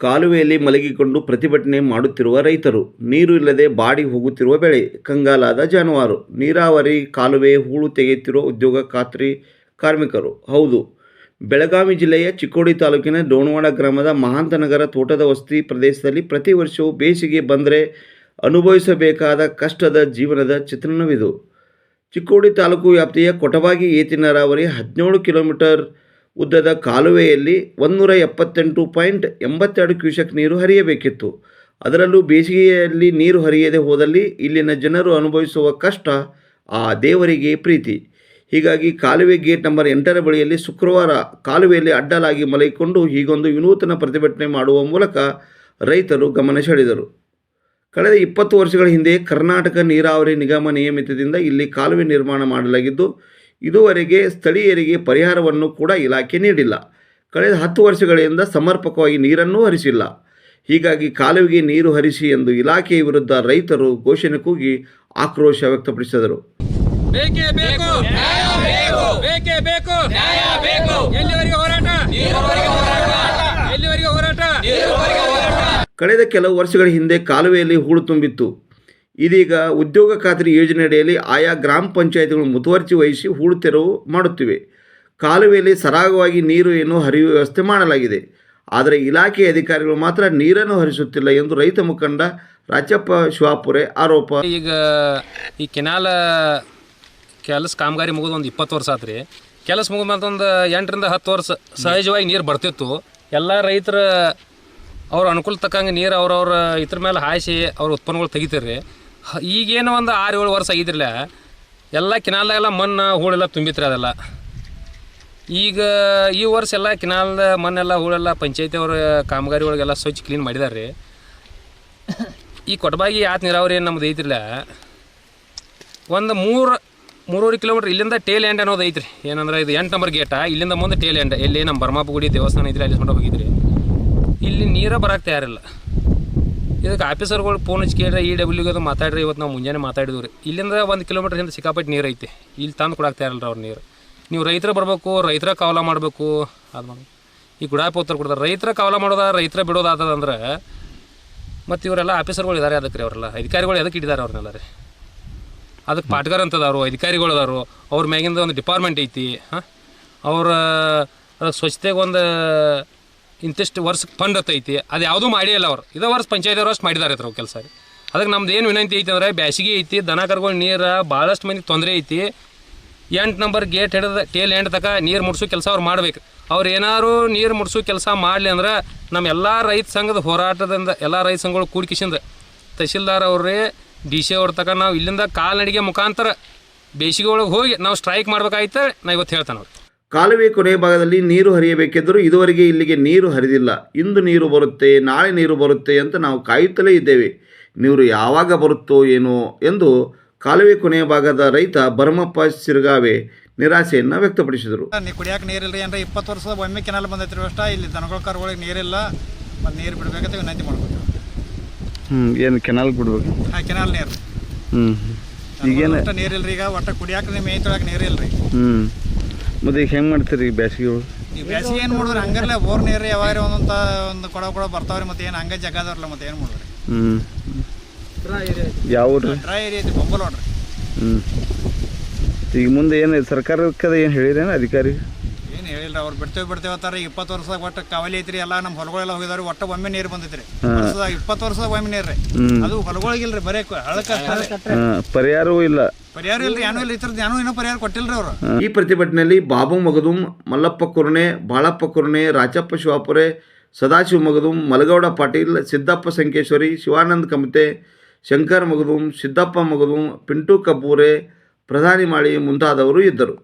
ಕಾಲುವೆಯಲ್ಲಿ ಮಲಗಿಕೊಂಡು ಪ್ರತಿಭಟನೆ ಮಾಡುತ್ತಿರುವ ರೈತರು. ನೀರು ಇಲ್ಲದೆ ಬಾಡಿ ಹೋಗುತ್ತಿರುವ ಬೆಳೆ. ಕಂಗಾಲಾದ ಜಾನುವಾರು. ನೀರಾವರಿ ಕಾಲುವೆ ಹೂಳು ತೆಗೆಯುತ್ತಿರುವ ಉದ್ಯೋಗ ಖಾತ್ರಿ ಕಾರ್ಮಿಕರು. ಹೌದು. ಬೆಳಗಾವಿ ಜಿಲ್ಲೆಯ ಚಿಕ್ಕೋಡಿ ತಾಲೂಕಿನ ಡೋಣವಾಡ ಗ್ರಾಮದ ಮಹಾಂತನಗರ ತೋಟದ ವಸತಿ ಪ್ರದೇಶದಲ್ಲಿ ಪ್ರತಿ ವರ್ಷವೂ ಬೇಸಿಗೆ ಬಂದರೆ ಅನುಭವಿಸಬೇಕಾದ ಕಷ್ಟದ ಜೀವನದ ಚಿತ್ರಣವಿದು. ಚಿಕ್ಕೋಡಿ ತಾಲೂಕು ವ್ಯಾಪ್ತಿಯ ಕೊಟವಾಗಿ ಏತಿ ನೀರಾವರಿ ಹದಿನೇಳು ಕಿಲೋಮೀಟರ್ ಉದ್ದದ ಕಾಲುವೆಯಲ್ಲಿ ಒಂದೂರ ಎಪ್ಪತ್ತೆಂಟು ಪಾಯಿಂಟ್ ಎಂಬತ್ತೆರಡು ಕ್ಯೂಸೆಕ್ ನೀರು ಹರಿಯಬೇಕಿತ್ತು. ಅದರಲ್ಲೂ ಬೇಸಿಗೆಯಲ್ಲಿ ನೀರು ಹರಿಯದೆ ಹೋದಲ್ಲಿ ಇಲ್ಲಿನ ಜನರು ಅನುಭವಿಸುವ ಕಷ್ಟ, ಆ ದೇವರಿಗೆ ಪ್ರೀತಿ. ಹೀಗಾಗಿ ಕಾಲುವೆ ಗೇಟ್ ನಂಬರ್ ಎಂಟರ ಬಳಿಯಲ್ಲಿ ಶುಕ್ರವಾರ ಕಾಲುವೆಯಲ್ಲಿ ಅಡ್ಡಲಾಗಿ ಮಲಗಿಕೊಂಡು ಹೀಗೊಂದು ವಿನೂತನ ಪ್ರತಿಭಟನೆ ಮಾಡುವ ಮೂಲಕ ರೈತರು ಗಮನ ಸೆಳೆದರು. ಕಳೆದ ಇಪ್ಪತ್ತು ವರ್ಷಗಳ ಹಿಂದೆ ಕರ್ನಾಟಕ ನೀರಾವರಿ ನಿಗಮ ನಿಯಮಿತದಿಂದ ಇಲ್ಲಿ ಕಾಲುವೆ ನಿರ್ಮಾಣ ಮಾಡಲಾಗಿದ್ದು ಇದುವರೆಗೆ ಸ್ಥಳೀಯರಿಗೆ ಪರಿಹಾರವನ್ನು ಕೂಡ ಇಲಾಖೆ ನೀಡಿಲ್ಲ. ಕಳೆದ ಹತ್ತು ವರ್ಷಗಳಿಂದ ಸಮರ್ಪಕವಾಗಿ ನೀರನ್ನೂ ಹರಿಸಿಲ್ಲ. ಹೀಗಾಗಿ ಕಾಲುವೆಗೆ ನೀರು ಹರಿಸಿ ಎಂದು ಇಲಾಖೆಯ ವಿರುದ್ಧ ರೈತರು ಘೋಷಣೆ ಕೂಗಿ ಆಕ್ರೋಶ ವ್ಯಕ್ತಪಡಿಸಿದರು. ಕಳೆದ ಕೆಲವು ವರ್ಷಗಳ ಹಿಂದೆ ಕಾಲುವೆಯಲ್ಲಿ ಹೂಳು ತುಂಬಿತ್ತು. ಇದೀಗ ಉದ್ಯೋಗ ಖಾತ್ರಿ ಯೋಜನೆಯಡಿಯಲ್ಲಿ ಆಯಾ ಗ್ರಾಮ ಪಂಚಾಯತಿಗಳು ಮುತುವರ್ಜಿ ವಹಿಸಿ ಹೂಳು ತೆರವು ಮಾಡುತ್ತಿವೆ. ಕಾಲುವೆಯಲ್ಲಿ ಸರಾಗವಾಗಿ ನೀರು ಏನು ಹರಿಯುವ ವ್ಯವಸ್ಥೆ ಮಾಡಲಾಗಿದೆ. ಆದರೆ ಇಲಾಖೆ ಅಧಿಕಾರಿಗಳು ಮಾತ್ರ ನೀರನ್ನು ಹರಿಸುತ್ತಿಲ್ಲ ಎಂದು ರೈತ ಮುಖಂಡ ರಾಜಪ್ಪ ಶಿವಾಪುರೆ ಆರೋಪ. ಈಗ ಈ ಕೆನಾಲ ಕೆಲಸ ಕಾಮಗಾರಿ ಮುಗಿದು ಒಂದು ಇಪ್ಪತ್ತು ವರ್ಷ ಆತ್ರಿ. ಕೆಲಸ ಮುಗಿದ ಮತ್ತೊಂದು ಎಂಟರಿಂದ ಹತ್ತು ವರ್ಷ ಸಹಜವಾಗಿ ನೀರು ಬರ್ತಿತ್ತು. ಎಲ್ಲ ರೈತರ ಅವ್ರ ಅನುಕೂಲ ತಕ್ಕಂಗೆ ನೀರು ಅವ್ರವ್ರ ಇದ್ರ ಮೇಲೆ ಹಾಯಿಸಿ ಅವ್ರ ಉತ್ಪನ್ನಗಳು ತೆಗಿತಾರೆ. ಈಗೇನು ಒಂದು ಆರು ಏಳು ವರ್ಷ ಆಗಿದ್ರಲ್ಲ, ಎಲ್ಲ ಕಿನಾಲ್ದಾಗೆಲ್ಲ ಮಣ್ಣು, ಹೂಳೆಲ್ಲ ತುಂಬಿತ್ರಿ ಅದೆಲ್ಲ. ಈಗ ಈ ವರ್ಷ ಎಲ್ಲ ಕಿನಾಲ್ದ ಮಣ್ಣೆಲ್ಲ, ಹೂಳೆಲ್ಲ ಪಂಚಾಯತಿ ಅವ್ರ ಕಾಮಗಾರಿ ಒಳಗೆಲ್ಲ ಸ್ವಚ್ಛ ಕ್ಲೀನ್ ಮಾಡಿದಾರೆ ರೀ ಈ ಕೊಟಬಾಗಿ ಆತ ನೀರಾವರಿ ಏನು ನಮ್ದು ಐತಿಲ್ಲ ಒಂದು ಮೂರು, ಮೂರುವರೆ ಕಿಲೋಮೀಟ್ರ್ ಇಲ್ಲಿಂದ ಟೇಲ್ ಎಂಡ್ ಅನ್ನೋದು ಐತ್ರಿ. ಏನಂದ್ರೆ ಇದು ಎಂಟು ನಂಬರ್ ಗೇಟ ಇಲ್ಲಿಂದ ಮುಂದೆ ಟೇಲ್ ಎಂಡ್ ಇಲ್ಲಿ ನಮ್ಮ ಬರ್ಮಾಪುಗುಡಿ ದೇವಸ್ಥಾನ ಇದ್ರೆ ಅಲ್ಲಿ ಹೊಂಟು ಹೋಗಿದ್ರಿ ಇಲ್ಲಿ ನೀರ ಬರಕ್ಕೆ ತಯಾರಿಲ್ಲ. ಇದಕ್ಕೆ ಆಫೀಸರ್ಗಳು ಫೋನ್ ಹಚ್ಚಿ ಕೇಳಿದ್ರೆ ಇ ಡಬ್ಲ್ಯೂಗೆ ಅದು ಮಾತಾಡ್ರಿ, ಇವತ್ತು ನಾವು ಮುಂಜಾನೆ ಮಾತಾಡಿದ್ವಿ ಇಲ್ಲಿಂದ ಒಂದು ಕಿಲೋಮೀಟ್ರ್ ಹಿಂದೆ ಸಿಕ್ಕಾಪಟ್ಟೆ ನೀರು ಐತಿ. ಇಲ್ಲಿ ತಂದು ಕೊಡಾಕ್ತಾ ಇರಲ್ಲ ಅವ್ರ ನೀರು. ನೀವು ರೈತರು ಬರಬೇಕು, ರೈತರ ಕಾವಲ ಮಾಡಬೇಕು. ಅದು ಮಾಡಿ. ಈ ಗುಡಾಪಿ ಉತ್ತರ ಕೊಡ್ತಾರೆ, ರೈತರ ಕಾವಲ ಮಾಡೋದ, ರೈತರ ಬಿಡೋದಾದ್ರೆ ಮತ್ತು ಇವರೆಲ್ಲ ಆಫೀಸರ್ಗಳು ಇದ್ದಾರೆ ಅದಕ್ಕೆ ರೀ ಅವರೆಲ್ಲ. ಅಧಿಕಾರಿಗಳು ಎದಕ್ಕೆ ಇಟ್ಟಿದ್ದಾರೆ ಅವ್ರನ್ನೆಲ್ಲ ರೀ. ಅದಕ್ಕೆ ಪಾಟ್ಗಾರ್ ಅಂತದಾರು ಅಧಿಕಾರಿಗಳು ಅದಾರು. ಅವ್ರ ಮ್ಯಾಗಿಂದ ಒಂದು ಡಿಪಾರ್ಟ್ಮೆಂಟ್ ಐತಿ, ಹಾಂ? ಅವ್ರ ಅದಕ್ಕೆ ಸ್ವಚ್ಛತೆಗೆ ಒಂದು ಇಂತಿಷ್ಟು ವರ್ಷಕ್ಕೆ ಫಂಡ್ ಐತಿ ಅದು ಯಾವುದೂ ಮಾಡೇ ಇಲ್ಲ ಅವ್ರು. ಇದೇ ವರ್ಷ ಪಂಚಾಯತ್ ವರ್ಷ ಮಾಡಿದ್ದಾರೆ ಅದ್ರ ಕೆಲಸ. ರೀ ಅದಕ್ಕೆ ನಮ್ದು ಏನು ವಿನಂತಿ ಐತಿ ಅಂದರೆ ಬ್ಯಾಸಿಗೆ ಐತಿ, ದನ ಕರ್ಗಳು ನೀರು ಭಾಳಷ್ಟು ಮಂದಿಗೆ ತೊಂದರೆ ಐತಿ. ಎಂಟು ನಂಬರ್ ಗೇಟ್ ಹಿಡಿದ ಟೇಲ್ ಎಂಟು ತಕ ನೀರು ಮುಡ್ಸೋ ಕೆಲಸ ಅವ್ರು ಮಾಡ್ಬೇಕು. ಅವ್ರು ಏನಾದ್ರು ನೀರು ಮುಡ್ಸೋ ಕೆಲಸ ಮಾಡಲಿ ಅಂದ್ರೆ ನಮ್ಮ ಎಲ್ಲ ರೈತ ಸಂಘದ ಹೋರಾಟದಿಂದ, ಎಲ್ಲ ರೈತ ಸಂಘಗಳು ಕೂಡ್ಕಿಸಿಂದ ತಹಶೀಲ್ದಾರ್ ಅವ್ರೇ ಡಿ ಸಿ ಅವ್ರ ತಕ ನಾವು ಇಲ್ಲಿಂದ ಕಾಲ್ನಡಿಗೆ ಮುಖಾಂತರ ಬೇಸಿಗೆ ಒಳಗೆ ಹೋಗಿ ನಾವು ಸ್ಟ್ರೈಕ್ ಮಾಡ್ಬೇಕಾಯ್ತು ನಾ ಇವತ್ತು ಹೇಳ್ತಾನೆ ಅವ್ರು ಕಾಲುವೆ ಕೊನೆಯ ಭಾಗದಲ್ಲಿ ನೀರು ಹರಿಯಬೇಕೆಂದರೂ ಇದುವರೆಗೆ ಇಲ್ಲಿಗೆ ನೀರು ಹರಿದಿಲ್ಲ. ಇಂದು ನೀರು ಬರುತ್ತೆ ನಾಳೆ ನೀರು ಬರುತ್ತೆ ಅಂತ ನಾವು ಕಾಯುತ್ತಲೇ ಇದ್ದೇವೆ. ನೀರು ಯಾವಾಗ ಬರುತ್ತೋ ಏನೋ ಎಂದು ಕಾಲುವೆ ಕೊನೆಯ ಭಾಗದ ರೈತ ಭರಮಪ್ಪ ಸಿರುಗಾವೆ ನಿರಾಸೆಯನ್ನು ವ್ಯಕ್ತಪಡಿಸಿದರು. ನೀ ಕುಡಿಯಾಕ ನೀರಿಲ್ರಿ ಏನರ? ಇಪ್ಪತ್ತು ವರ್ಷದ ಒಮ್ಮೆ ಕೆನಾಲ್ ಬಂದೈತ್ರಿ ಅಷ್ಟ. ಇಲ್ಲಿ ದನಗಳ ಕರುಗಳಿಗೆ ನೀರಿಲ್ಲ. ಮತ್ತು ನೀರು ಬಿಡಬೇಕಂತ ವಿನಂತಿ ಮಾಡ್ಕೊತೀವಿ. ಹ್ಞೂ ಏನು ಕೆನಾಲ್ ಬಿಡ್ಬೇಕು? ಹಾಂ ಕೆನಾಲ್ ನೀರು. ಹ್ಞೂ ಈಗೇನು ನೀರಿಲ್ಲ ರೀ ಈಗ. ಒಟ್ಟು ಕುಡಿಯಾಕ ಮೇಯ್ ನೀರಿಲ್ಲ ರೀ ಹ್ಞೂ ಮತ್ತು ಈಗ ಹೆಂಗೆ ಮಾಡ್ತೀರಿ ಬ್ಯಾಸಿಗೆ ಈ ಬೇಸಿಗೆ ಏನು ಮಾಡಿದ್ರಿ? ಹಂಗರ್ಲೆ ಬೋರ್ ನೀರು ಯಾವಾಗ ಒಂದೊಂದು ಒಂದು ಕೊಡ ಕೊಡ ಬರ್ತಾವ್ರಿ ಮತ್ತೆ ಏನು ಹಂಗೆ ಜಗ್ಗದವ್ರಲ್ಲ ಮತ್ತೆ ಏನು ಮಾಡಿದ್ರಿ? ಹ್ಞೂ ಯಾವ ಊರು ಡ್ರೈ ಏರಿಯಾ ಐತಿ ಬೊಂಬಲ್ ನೋಡ್ರಿ. ಹ್ಞೂ ಈಗ ಮುಂದೆ ಏನು ಸರ್ಕಾರಕ್ಕದ ಏನು ಹೇಳಿರೇನು ಅಧಿಕಾರಿ? ಏನು ಹೇಳಿಲ್ಲ ಅವ್ರು ಬಿಡ್ತೇವೆ ಬಿಡ್ತೇವೆ ಅಂತಾರೆ. ಇಪ್ಪತ್ತು ವರ್ಷದಾಗ ಒಟ್ಟು ಕಾವಲಿ ಐತ್ರಿ ಎಲ್ಲ ನಮ್ಮ ಹೊಲಗಳೆಲ್ಲ ಹೋಗಿದಾರೆ ಒಟ್ಟು ಒಮ್ಮೆ ನೀರು ಬಂದೈತ್ರಿ. ವರ್ಷದಾಗ ಇಪ್ಪತ್ತು ವರ್ಷದಾಗ ಒಮ್ಮೆ ನೀರು ರೀ ಹ್ಞೂ ಅದು ಹೊಲಗಳಿಗಿಲ್ರಿ ಬರೇ ಹಳಕ ಪರಿಹಾರವೂ ಇಲ್ಲ. ಪರಿಹಾರ ಇಲ್ಲ ಏನೂ ಇಲ್ಲ ಇತರದ್ದು ಏನೂ ಏನೋ ಪರಿಹಾರ ಕೊಟ್ಟಿಲ್ರಿ ಅವರು. ಈ ಪ್ರತಿಭಟನೆಯಲ್ಲಿ ಬಾಬು ಮಗದುಂ ಮಲ್ಲಪ್ಪ ಕುರ್ಣೆ ಬಾಳಪ್ಪ ಕುರ್ಣೆ ರಾಜಪ್ಪ ಶಿವಾಪುರೆ ಸದಾಶಿವ ಮಗದುಂ ಮಲಗೌಡ ಪಾಟೀಲ್ ಸಿದ್ದಪ್ಪ ಸಂಕೇಶ್ವರಿ ಶಿವಾನಂದ ಕಮತೆ ಶಂಕರ್ ಮಗದುಂ ಸಿದ್ದಪ್ಪ ಮಗದುಂ ಪಿಂಟು ಕಬ್ಬೂರೆ ಪ್ರಧಾನಿ ಮಾಳಿ ಮುಂತಾದವರು ಇದ್ದರು.